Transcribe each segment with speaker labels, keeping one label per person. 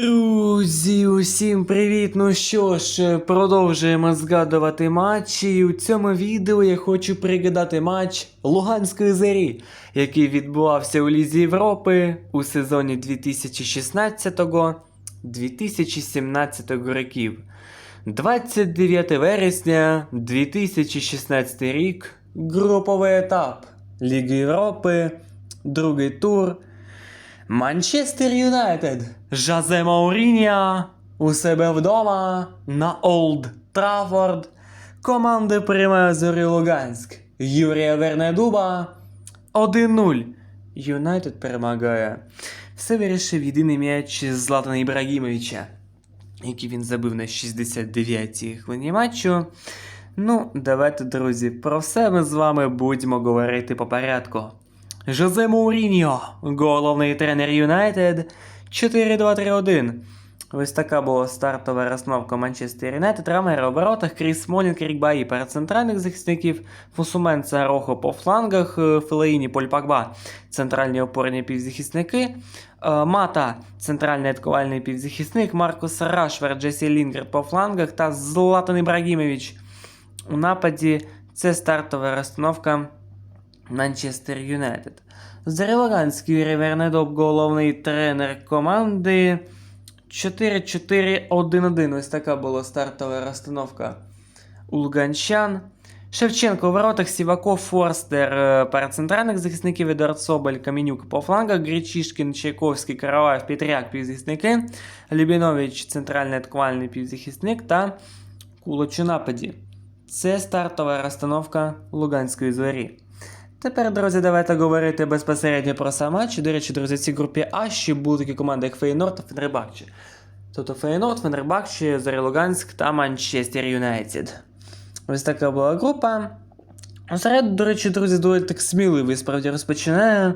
Speaker 1: Друзі, усім привіт! Ну що ж, продовжуємо згадувати матчі. І у цьому відео я хочу пригадати матч Луганської зорі, який відбувався у Лізі Європи у сезоні 2016-2017 років. 29 вересня 2016 рік. Груповий етап Ліги Європи, другий тур. Манчестер Юнайтед. Жазе Маурінья у себе вдома на Олд Траффорд. Команди приймає Зорі Луганськ. Юрія Вернедуба 1-0. Юнайтед перемагає. Все вирішив єдиний м'яч Златана Ібрагімовича, який він забив на 69-й хвилині матчу. Ну, давайте, друзі, про все ми з вами будемо говорити по порядку. Жозе Мауріньо, головний тренер Юнайтед 4-2-3-1. Ось така була стартова розновка Манчестер Юнайтед. Рамера у воротах, Кріс Смолінг, Рік Баї перед центральних захисників, Фусуменца Рохо по флангах, е, Фелеїні, Поль Пакба, центральні опорні півзахисники, е, Мата, центральний атакувальний півзахисник, Маркус Рашфер, Джесі Лінгерд по флангах та Златан Ібрагімович у нападі. Це стартова розстановка Манчестер Юнайтед. Зарелоганський Юрій Вернедоп, головний тренер команди. 4-4-1-1. Ось така була стартова розстановка у Луганчан. Шевченко у воротах, Сіваков, Форстер е, перед центральних захисників, Едуард Соболь, Каменюк по флангах, Гречишкін, Чайковський, Караваєв, Петряк, півзахисники, Любінович, центральний атакувальний півзахисник та Кулоч нападі. Це стартова розстановка Луганської зорі. Тепер, друзі, давайте говорити безпосередньо про сам матч. До речі, друзі, в цій групі А ще були такі команди, як Фейнорд та Фенербакче. Тобто Фейнорд, Фенербакче, Зоря Луганськ та Манчестер Юнайтед. Ось така була група. Серед, до речі, друзі, доволі так сміливий справді розпочинає.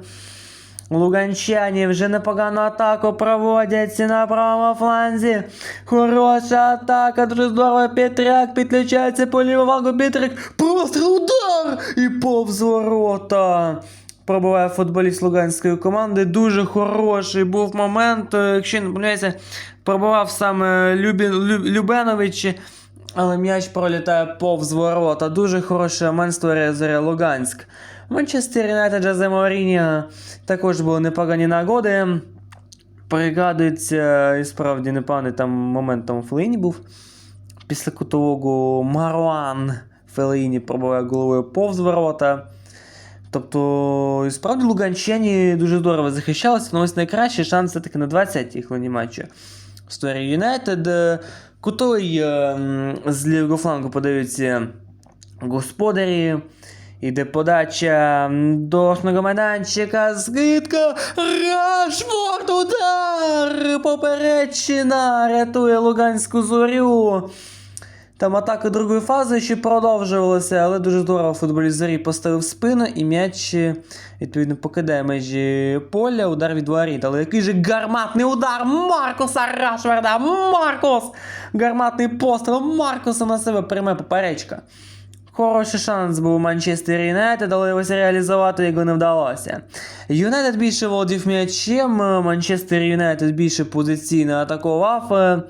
Speaker 1: Луганчані вже непогану атаку проводять на правому фланзі. Хороша атака, дуже здорово. Петряк підключається по лівому флангу. Петряк. Постріл удар! І повз ворота. Пробиває футболіст луганської команди. Дуже хороший був момент. Якщо не помиляюся, пробивав саме Любін, Лю- Любенович. Але м'яч пролітає повз ворота. Дуже хороший момент створює Зоря Луганськ. Манчестер Юнайтед Джазе Мауріньо також були непогані нагоди. Пригадується, і справді непоганий там момент там Феліні був. Після кутового Маруан Феліні пробуває головою повз ворота. Тобто, і справді луганчані дуже здорово захищалися, але ось найкращий шанс все-таки на 20-й хвилині матчу. Сторі Юнайтед. е, Кутовий е, з лівого флангу подаються господарі. Іде подача до основного майданчика. Скидка. Рашфорд удар! Поперечина рятує Луганську зорю. Там атака другої фази ще продовжувалася, але дуже здорово футболіст зорі поставив спину і м'яч е, відповідно покидає межі поля, удар від воріт. Але який же гарматний удар Маркуса Рашверда! Маркус! Гарматний постріл Маркуса на себе пряме поперечка. Хороший шанс був Манчестер Юнайтед, але ось реалізувати його не вдалося. Юнайтед більше володів м'ячем, Манчестер Юнайтед більше позиційно атакував. Е,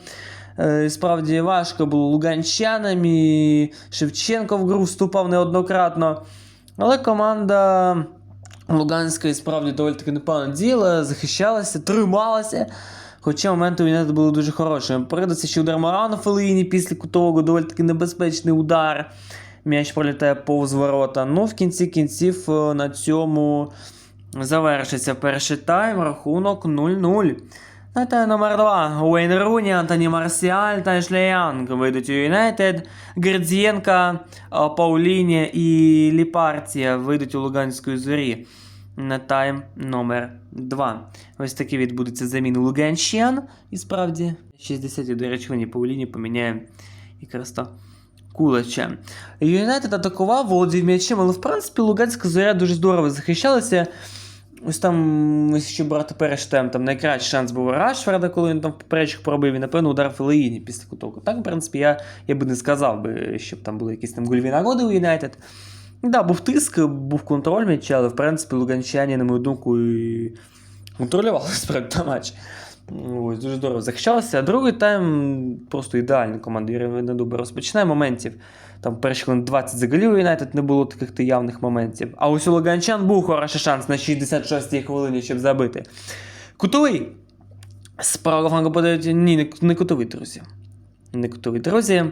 Speaker 1: е, Справді важко було луганчанам і Шевченко в гру вступав неоднократно. Але команда Луганська справді доволі таки непогано діяла, захищалася, трималася. Хоча моменти у Юнайтед були дуже хорошими. Передається ще удар Марану Феліні після кутового доволі таки небезпечний удар. М'яч пролітає повз ворота. Ну, в кінці кінців е, на цьому завершиться перший тайм, рахунок 0-0. На тайм номер 2. Уейн Руні, Антоні Марсіаль та Ешлі Янг вийдуть у Юнайтед. Гердзєнка, е, Пауліні і Ліпартія вийдуть у Луганської зорі. На тайм номер 2. Ось такі відбудуться заміни Луганщан. І справді, 60-ті, до речі, Пауліні поміняє якраз то Кулача. Юнайтед атакував, володів м'ячем, але в принципі Луганська зоря дуже здорово захищалася. Ось там, якщо брати перший тайм, там найкращий шанс був Рашфорда, коли він там в пробив, і напевно удар Фелеїні після кутоку. Так, в принципі, я, я би не сказав, би, щоб там були якісь там гольові нагоди у Юнайтед. Да, був тиск, був контроль м'яча, але в принципі луганчані, на мою думку, і контролювали справді матч. Ось, дуже здорово. А другий тайм просто ідеальний команда Юрія Дуба розпочинає моментів. Там перші хвилин 20 за у Юнайтед не було таких явних моментів. А ось у Луганчан був хороший шанс на 66-й хвилині, щоб забити. Кутовий. З правого флангу подають. Ні, не, не кутовий, друзі. Не кутовий, друзі.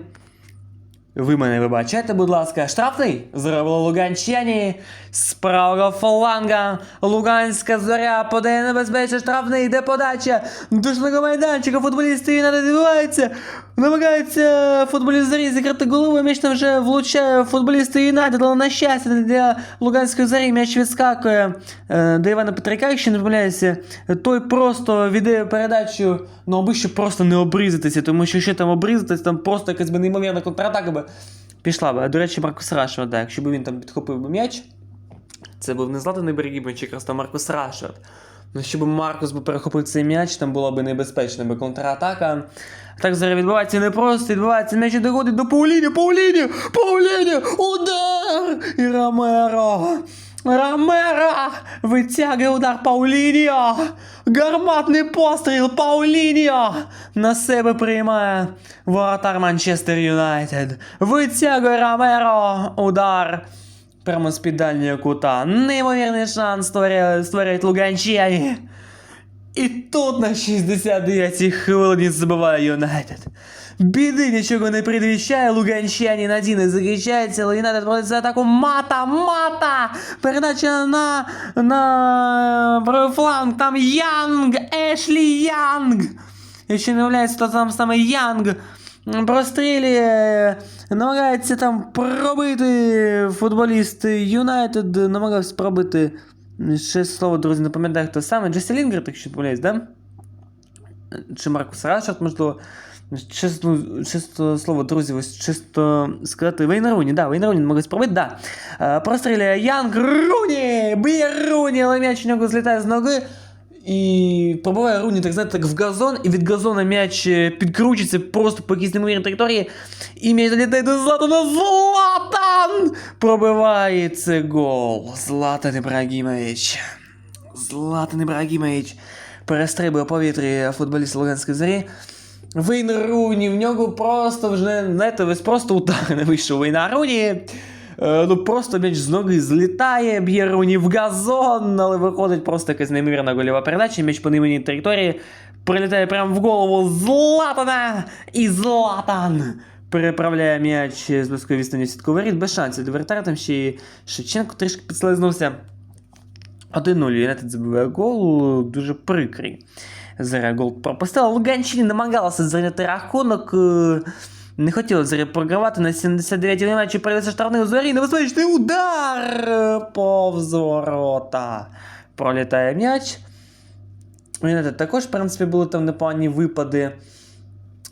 Speaker 1: Ви мене вибачайте, будь ласка, штрафний зробили луганчані з правого фланга. Луганська зоря подає небезпечний штрафний, йде подача до штрафного майданчика. Футболісти не відбиваються. Намагається футболіст зорі зіграти головою. М'яч там вже влучає футболісти Юнайтед, але на щастя для Луганської зорі м'яч відскакує е, до Івана Петрика, якщо не помиляюся. Той просто віддає передачу, ну аби ще просто не обрізатися, тому що ще там обрізатись, там просто якась би неймовірна контратака би пішла б. До речі, Маркус Рашфорд, да, якщо б він там підхопив би м'яч, це був не Златан Ібрагімович, якраз там Маркус Рашфорд. Ну, щоб Маркус би перехопив цей м'яч, там була б небезпечна би контратака. Так зараз відбувається не просто, відбувається м'яч і доходить до Пауліні, Пауліні, Пауліні, удар! І Ромеро. Ромеро витягує удар Пауліньо. Гарматний постріл Пауліньо на себе приймає воротар Манчестер Юнайтед. Витягує Ромеро удар. Прямо з під кута. Неймовірний шанс створюють луганчані. І тут на 69-й хвилині забиває Юнайтед. Біди нічого не предвіщає, луганчані надійно захищається, але Юнайтед проводить за атаку мата, мата! Передача на, на фланг, там Янг, Ешлі Янг! Якщо не являється, то там саме Янг прострілює, намагається там пробити футболіст Юнайтед, намагався пробити. Ще слово, друзі, не пам'ятаю, хто саме. Джесі Лінгер, так що помиляюсь, да? Чи Маркус Рашард, можливо. Чисто, чисто слово, друзі, ось чисто сказати. Вейн Руні, да, Вейн Руні могли спробити, да. Е, Простріляє Янг Руні! Б'є Руні, але м'яч у нього злітає з ноги. І пробиває Руні, так знаєте, так в газон, і від газона м'яч е, підкручується просто по якійсь неймовірній території. І м'яч залітає до Златана. Златан! Пробиває це гол. Златан Ібрагімович. Златан Ібрагімович перестрибує у повітрі футболіст Луганської зорі. Вейн Руні, в нього просто вже, знаєте, ось просто удар не вийшов Вейна Руні. Е, ну просто м'яч з ноги злітає, б'є Руні в газон, але виходить просто якась неймовірна гольова передача, м'яч по неймовірній території, прилітає прямо в голову Златана! І Златан! Переправляє м'яч з близької відстані сітку воріт, без шансів до вратаря, там ще й Шевченко трішки підслизнувся. 1-0 Юнайтед забиває гол, дуже прикрий. Зараз гол пропустила. Луганщині намагалася зайняти рахунок. Не хотіла зараз програвати на 79-й матчі передається штрафний у зорі. Небезпечний удар повз ворота. Пролітає м'яч. Також, в принципі, були там непогані випади.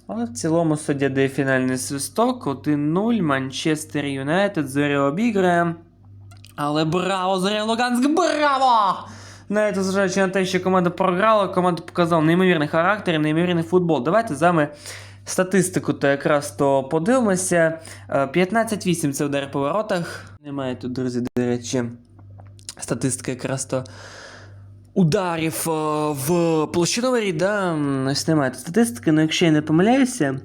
Speaker 1: Але в цілому суддя дає фінальний свисток. 1-0. Манчестер Юнайтед зоря обіграє. Але браво, Зоря Луганськ, браво! Навіть зважаючи на те, що команда програла, команда показала неймовірний характер і неймовірний футбол. Давайте з вами статистику то якраз то подивимося. Е, 15-8 це удар по воротах. Немає тут, друзі, до речі, статистика якраз то ударів е, в площину воріт, да? ось немає статистики, але якщо я не помиляюся,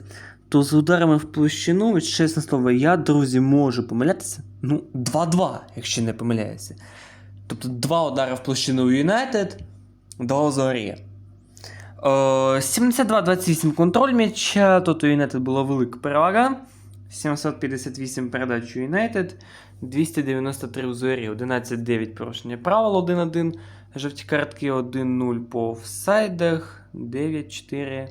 Speaker 1: то з ударами в площину, чесне слово, я, друзі, можу помилятися. Ну, 2-2, якщо не помиляюся. Тобто два удари в площину у Юнайтед, два у зорі. Е, 72-28 контроль м'яча, тут у Юнайтед була велика перевага. 758 передач у Юнайтед, 293 у зорі, 11-9 порушення правил 1-1, жовті картки 1-0 по офсайдах, 9-4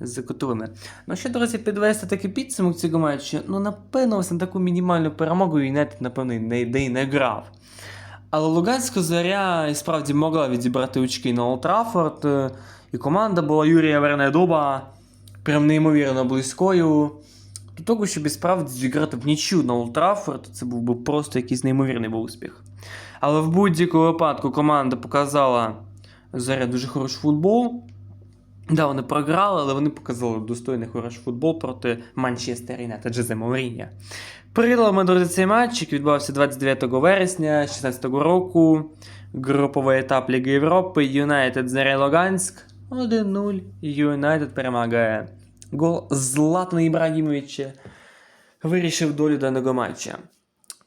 Speaker 1: з кутовими. Ну що, друзі, підвести такий підсумок цього матчу. Ну, напевно, ось на таку мінімальну перемогу Юнайтед, напевно, не, не, не грав. Але Луганська зоря і справді могла відібрати очки на Олд Траффорд, е, І команда була Юрія Вернедуба прям неймовірно близькою. До того, щоб і справді зіграти в нічю на Олд Траффорд, це був би просто якийсь неймовірний був успіх. Але в будь-якому випадку команда показала Зоря дуже хороший футбол. Да, вони програли, але вони показали достойний хороший футбол проти Манчестер Юнайтед Джезе Мауріння. Передали ми, друзі, цей матч, який відбувався 29 вересня 2016 року. Груповий етап Ліги Європи, Юнайтед Заря Луганськ. 1-0. Юнайтед перемагає. Гол Златана Ібрагімовича вирішив долю даного матча.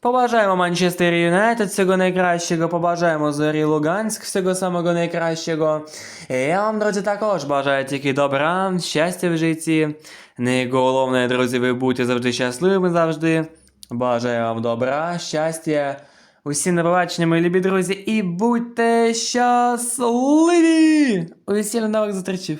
Speaker 1: Побажаємо Манчестер Юнайтед всього найкращого, побажаємо Зорі Луганськ всього самого найкращого. Я вам, друзі, також бажаю тільки добра, щастя в житті. Найголовне, друзі, ви будьте завжди щасливими завжди. Бажаю вам добра, щастя. Усім на побачення, мої любі друзі, і будьте щасливі! Усім нових зустрічей!